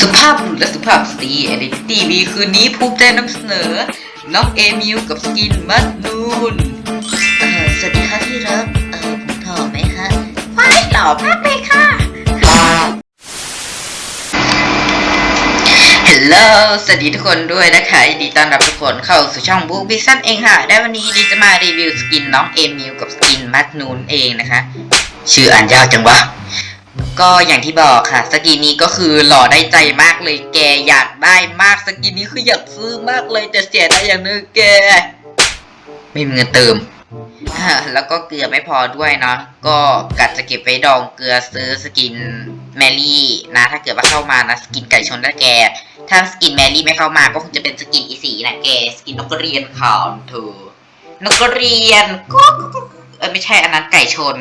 สุภาพบุรุษและสุภาพสตรีเอลิทีวีคืนนี้ภูมิใจนำเสนอ น้องเอมิวกับสกินมัดนูนเออสวัสดีค่ะที่รัก เออผมถอไหมคะว้ายหล่อมากเลยค่ะ ฮัลโหล สวัสดีทุกคนด้วยนะคะยินดีต้อนรับทุกคนเข้าสู่ช่องบุ๊กบิซันเองค่ะ ได้วันนี้ดีจะมารีวิวสกินน้องเอมิวกับสกินมัดนูนเองนะคะ ชื่ออ่านยากจังวะ ก็อย่างที่บอกค่ะ สกินนี้ก็คือหล่อได้ใจมากเลยแกอยากได้มากสกินนี้คืออยากซื้อมากเลยแต่เสียไดายอย่างนึงแก ไม่มีเงินเติม แล้วก็เกลือไม่พอด้วยเนาะก็กัดจะเก็บไว้ดองเกลือซื้อสกินแมรี่นะ ถ้าเกิดว่าเข้ามานะสกินไก่ชนแล้วแก ถ้าสกินแมรี่ไม่เข้ามาก็คงจะเป็นสกินอีสีนะแกสกินนกกระเรียนขาวเธอนกกระเรียนก็ก็ก็เออไม่ใช่อันนั้นไก่ชน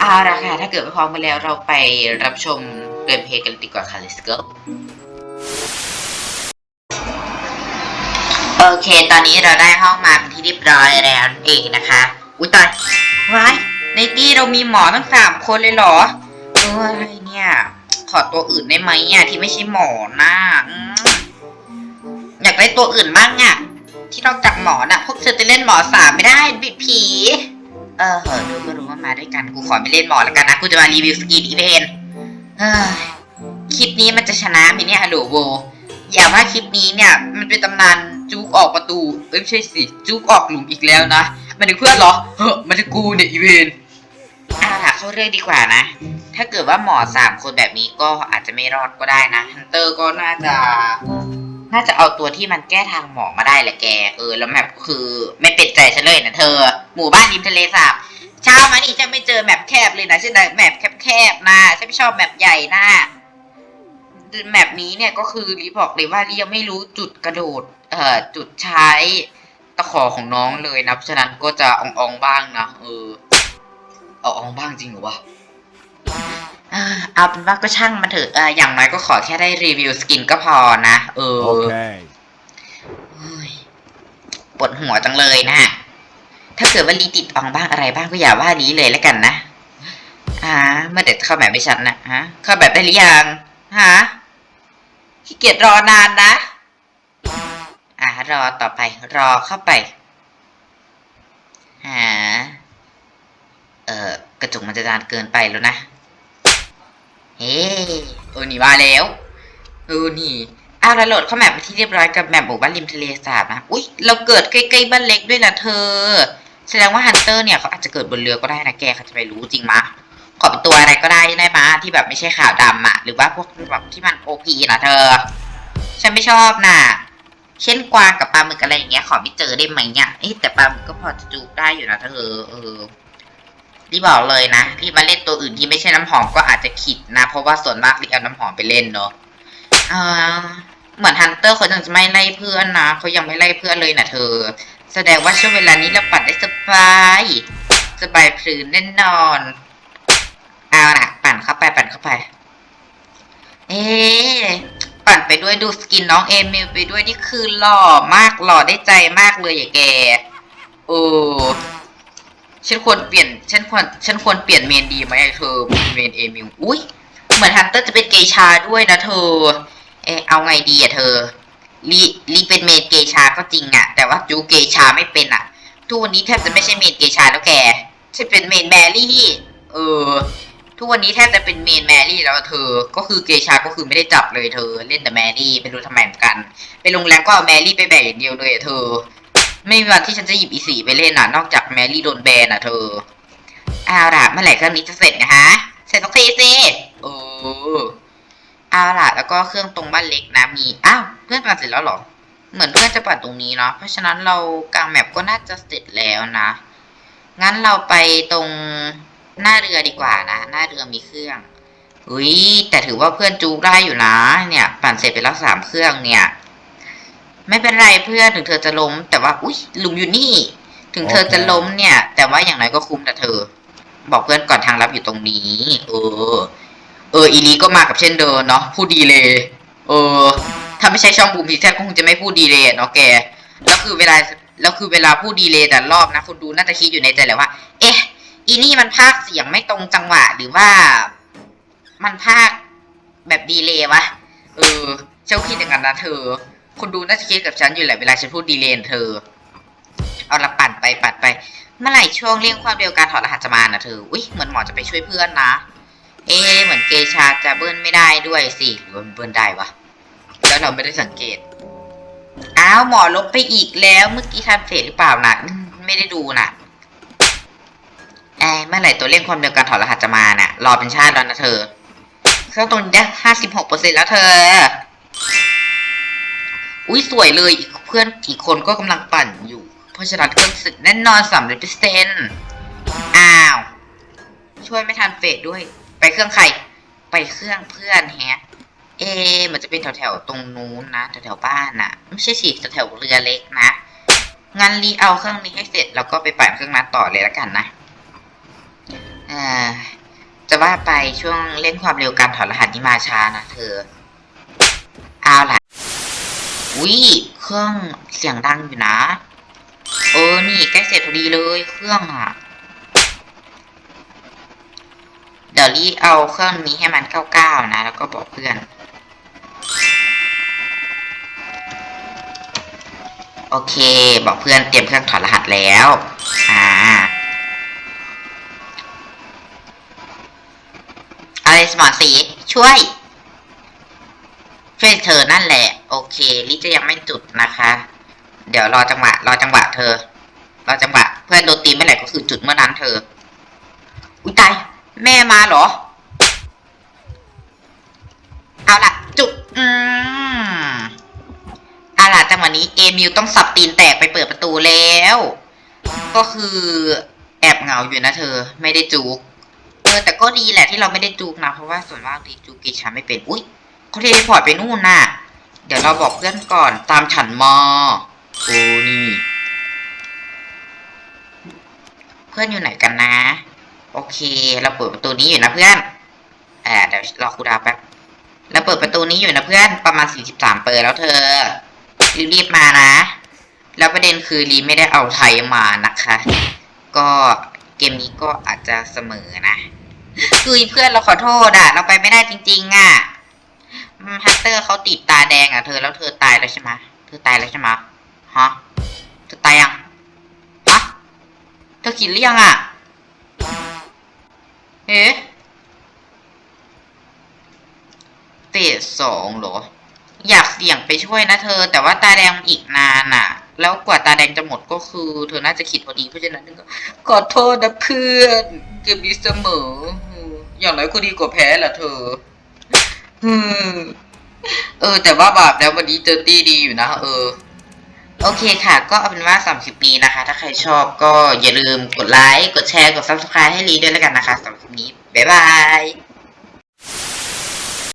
เอาละค่ะ ถ้าเกิดพร้อมกันแล้วเราไปรับชมเกมเพลย์กันดีกว่าค่ะ let's go โอเค ตอนนี้เราได้ห้องมาเป็นที่เรียบร้อยแล้วเองนะคะ อุ้ยตายว้ายในตี้เรามีหมอทั้งสามคนเลยเหรอเอออะไรเนี่ย ขอตัวอื่นได้ไหมอะที่ไม่ใช่หมอนะอืมอยากได้ตัวอื่นบ้างอะ ที่นอกจากหมอน่ะ พวกเธอจะเล่นหมอสามไม่ได้บิดผี เออเหอะดูก็รู้ว่ามาด้วยกัน กูขอไม่เล่นหมอแล้วกันนะ กูจะมารีวิวสกินอีเวนเฮ้ยคลิปนี้มันจะชนะไหมเนี่ยฮัลโหลโวอย่าว่าคลิปนี้เนี่ย มันเป็นตำนานจุกออกประตู เอ้ยไม่ใช่สิ จุกออกหลุมอีกแล้วนะมันถึงเพื่อนเหรอ เฮ้อมันถึงกูเนี่ยอีเวนเอาล่ะเข้าเรื่องดีกว่านะ ถ้าเกิดว่าหมอสามคนแบบนี้ก็อาจจะไม่รอดก็ได้นะฮันเตอร์ก็น่าจะ น่าจะเอาตัวที่มันแก้ทางหมอมาได้แหละแก เออ แล้วแมปก็คือไม่เป็นใจฉันเลยนะเธอ หมู่บ้านริมทะเลสาบเช้ามานี่ฉันไม่เจอแมปแคบเลยนะฉันได้แมปแคบๆนะฉันไม่ชอบแมปใหญ่นะแมปนี้เนี่ยก็คือรีบอกเลยว่ารียังไม่รู้จุดกระโดด เอ่อจุดใช้ตะขอของน้องเลยนะ เพราะฉะนั้นก็จะอ่องๆบ้างนะเออเอาอ่องบ้างจริงหรอวะ เอาเป็นว่าก็ช่างมันเถอะเอออย่างน้อยก็ขอแค่ได้รีวิวสกินก็พอนะ เออ Okay. เฮ้ยปวดหัวจังเลยนะ ถ้าเกิดว่าลีติดอองบ้างอะไรบ้างก็อย่าว่าลีเลยแล้วกันนะ อ่าเมื่อเด็ดเข้าแบบไม่ชัดนะฮะ เข้าแบบได้หรือยัง ฮะ ขี้เกียจรอนานนะ อ่ารอต่อไป รอเข้าไป หา เอ่อกระจกมันจะนานเกินไปแล้วนะ เฮ้เออนี่มาแล้วเออนี่อ้าวเราโหลดเข้าแมปไปที่เรียบร้อยกับแมปหมู่บ้านริมทะเลสาบนะอุ้ยเราเกิดใกล้ๆบ้านเล็กด้วยนะเธอ แสดงว่าฮันเตอร์เนี่ยเขาอาจจะเกิดบนเรือก็ได้นะแกเขาจะไปรู้จริงมะขอเป็นตัวอะไรก็ได้ได้มะที่แบบไม่ใช่ขาวดำอะหรือว่าพวกแบบที่มันโอพีนะเธอ ฉันไม่ชอบน่ะเช่นกวางกับปลาหมึกอะไรอย่างเงี้ยขอไม่เจอได้ไหมเนี่ยเอ้ยแต่ปลาหมึกก็พอจะจูบได้อยู่นะเธอเออ รีบบอกเลยนะรีบมาเล่นตัวอื่นที่ไม่ใช่น้ำหอมก็อาจจะขิดนะ เพราะว่าส่วนมากรีเอาน้ำหอมไปเล่นเนาะอ่าเหมือนฮันเตอร์เขายังจะไม่ไล่เพื่อนนะเขายังไม่ไล่เพื่อนเลยนะเธอ แสดงว่าช่วงเวลานี้เราปั่นได้สบายสบายพลืนแน่นอนเอาล่ะปั่นเข้าไปปั่นเข้าไป เอ๊ปั่นไปด้วยดูสกินน้องเอมิลไปด้วยนี่คือหล่อมากหล่อได้ใจมากเลยอย่าแกโอ้ ฉันควรเปลี่ยนฉันควรฉันควรเปลี่ยนเมนดีไหมอะเธอเมนเอมิวอุ้ยเหมือนฮันเตอร์จะเป็นเกย์ชาด้วยนะเธอ เอเอาไงดีอะเธอลีลีเป็นเมนเกย์ชาก็จริงอะแต่ว่าจูเกย์ชาไม่เป็นอะทุกวันนี้แทบจะไม่ใช่เมนเกย์ชาแล้วแกฉันเป็นเมนแมรี่เออทุกวันนี้แทบจะเป็นเมนแมรี่แล้วเธอ ก็คือเกย์ชาก็คือไม่ได้จับเลยเธอ เล่นแต่แมรี่ไม่รู้ทำไมเหมือนกัน ไปโรงแรมก็เอาแมรี่ไปแบกอย่างเดียวเลยเธอ ไม่มีวันที่ฉันจะหยิบอีสีไปเล่นน่ะ นอกจากแมรี่โดนแบนน่ะเธอเอาล่ะเมื่อไหร่เครื่องนี้จะเสร็จนะฮะ เสร็จสักทีสิเออเอาล่ะ แล้วก็เครื่องตรงบ้านเล็กนะมี อ้าวเพื่อนปั่นเสร็จแล้วหรอ เหมือนเพื่อนจะปั่นตรงนี้เนาะ เพราะฉะนั้นเรากลางแมปก็น่าจะเสร็จแล้วนะ งั้นเราไปตรงหน้าเรือดีกว่านะ หน้าเรือมีเครื่อง อุ้ยแต่ถือว่าเพื่อนจูได้อยู่นะ เนี่ย ปั่นเสร็จไปแล้วสามเครื่องเนี่ย ไม่เป็นไรเพื่อนถึงเธอจะล้ม แต่ว่าอุ้ยหลุมอยู่นี่ ถึงเธอจะล้มเนี่ย แต่ว่าอย่างไรก็คุ้มนะเธอ บอกเพื่อนก่อนทางลับอยู่ตรงนี้ เออ เออ อีลีก็มากับเช่นเดิมเนาะพูดดีเลย เออ ถ้าไม่ใช่ช่องบูมพีแท้ก็คงจะไม่พูดดีเลยเนาะแกแล้วคือเวลาแล้วคือเวลาพูดดีเลยแต่รอบนะคนดูน่าจะคิดอยู่ในใจแหละว่า เอ๊ะ อีนี่มันพากย์เสียงไม่ตรงจังหวะหรือว่า มันพากย์แบบดีเลยวะ เออฉันก็คิดอย่างนั้นนะเธอ คนดูน่าจะคิดกับฉันอยู่แหละเวลาฉันพูดดีเลนเธอ เอาละปั่นไปปั่นไป เมื่อไหร่ช่วงเร่งความเร็วการถอดรหัสจะมานะเธอ อุ้ยเหมือนหมอจะไปช่วยเพื่อนนะ เอ๊เหมือนเกชาจะเบิ้ลไม่ได้ด้วยสิหรือว่ามันเบิ้ลได้วะ แล้วเราไม่ได้สังเกต อ้าวหมอลบไปอีกแล้ว เมื่อกี้ทันเฟสหรือเปล่านะไม่ได้ดูน่ะไอ้เมื่อไหร่ตัวเลขความเร็วการถอดรหัสจะมาน่ะ รอเป็นชาติแล้วนะเธอเครื่องตรงนี้ได้ห้าสิบหกเปอร์เซ็นต์แล้วเธอ อุ้ยสวยเลยอีกเพื่อนอีกคนก็กำลังปั่นอยู่ เพราะฉะนั้นเครื่องสึกแน่นอนสามร้อยเปอร์เซ็นอ้าว ช่วยไม่ทันเฟสด้วย ไปเครื่องใคร ไปเครื่องเพื่อนแฮะ เอ มันจะเป็นแถวๆตรงนู้นนะแถวๆบ้านน่ะไม่ใช่สิแถวๆเรือเล็กนะงั้นรีเอาเครื่องนี้ให้เสร็จแล้วก็ไปปั่นเครื่องนั้นต่อเลยแล้วกันนะอ่าจะว่าไปช่วงเล่นความเร็วการถอดรหัสนี่มาช้านะเธอ เอาล่ะ วิเครื่องเสียงดังอยู่นะ เออ นี่ใกล้เสร็จพอดีเลยเครื่องอะ เดี๋ยวรีเอาเครื่องนี้ให้มันเก้าเก้านะ แล้วก็บอกเพื่อน โอเค บอกเพื่อนเตรียมเครื่องถอดรหัสแล้ว อ่า อะไรสมอสีช่วย ช่วยเธอนั่นแหละ โอเค ลิจะยังไม่จุดนะคะ เดี๋ยวรอจังหวะ รอจังหวะเธอ รอจังหวะ เพื่อนโดนตีเมื่อไหร่ก็คือจุดเมื่อนั้นเธอ อุ้ยตาย แม่มาเหรอ เอาละจุด อืมเอาล่ะจังหวะนี้เอมิวต้องสับตีนแตกไปเปิดประตูแล้ว ก็คือแอบเหงาอยู่นะเธอ ไม่ได้จูกเออแต่ก็ดีแหละที่เราไม่ได้จูกนะ เพราะว่าส่วนมากดีจูกกีชาไม่เป็น อุ้ย เขาเทเลพอร์ตไปนู่นน่ะ เดี๋ยวเราบอกเพื่อนก่อนตามฉันมาโอ้นี่ เพื่อนอยู่ไหนกันนะ โอเค เราเปิดประตูนี้อยู่นะเพื่อนอ่าเดี๋ยวรอครูดาวแป๊บเราเปิดประตูนี้อยู่นะเพื่อนประมาณ43เปิดแล้วเธอรีบๆมานะ แล้วประเด็นคือรีไม่ได้เอาไทยมานะคะ ก็เกมนี้ก็อาจจะเสมอนะ คือเพื่อนเราขอโทษอะเราไปไม่ได้จริงๆอะ อืมฮัตเตอร์เขาติดตาแดงอะเธอแล้วเธอตายแล้วใช่ไหมเธอตายแล้วใช่ไหมฮะเธอตายยังฮะเธอกินหรือยังอะเอ๊ะเฟสสองเหรอ อยากเสี่ยงไปช่วยนะเธอ แต่ว่าตาแดงอีกนานอะ แล้วกว่าตาแดงจะหมดก็คือ เธอน่าจะคิดพอดีเพราะฉะนั้นก็ขอโทษนะเพื่อนเกมนี้เสมอ อย่างไรก็ดีกว่าแพ้แหละเธออืม เออ แต่ว่าบาปแล้ววันนี้เจอตี้ดีอยู่นะ เออ โอเคค่ะ ก็เอาเป็นว่าสามสิบปีนะคะ ถ้าใครชอบก็อย่าลืมกดไลค์ กดแชร์ กดซับสไครต์ให้ลีด้วยแล้วกันนะคะสำหรับคลิปนี้ บ๊ายบาย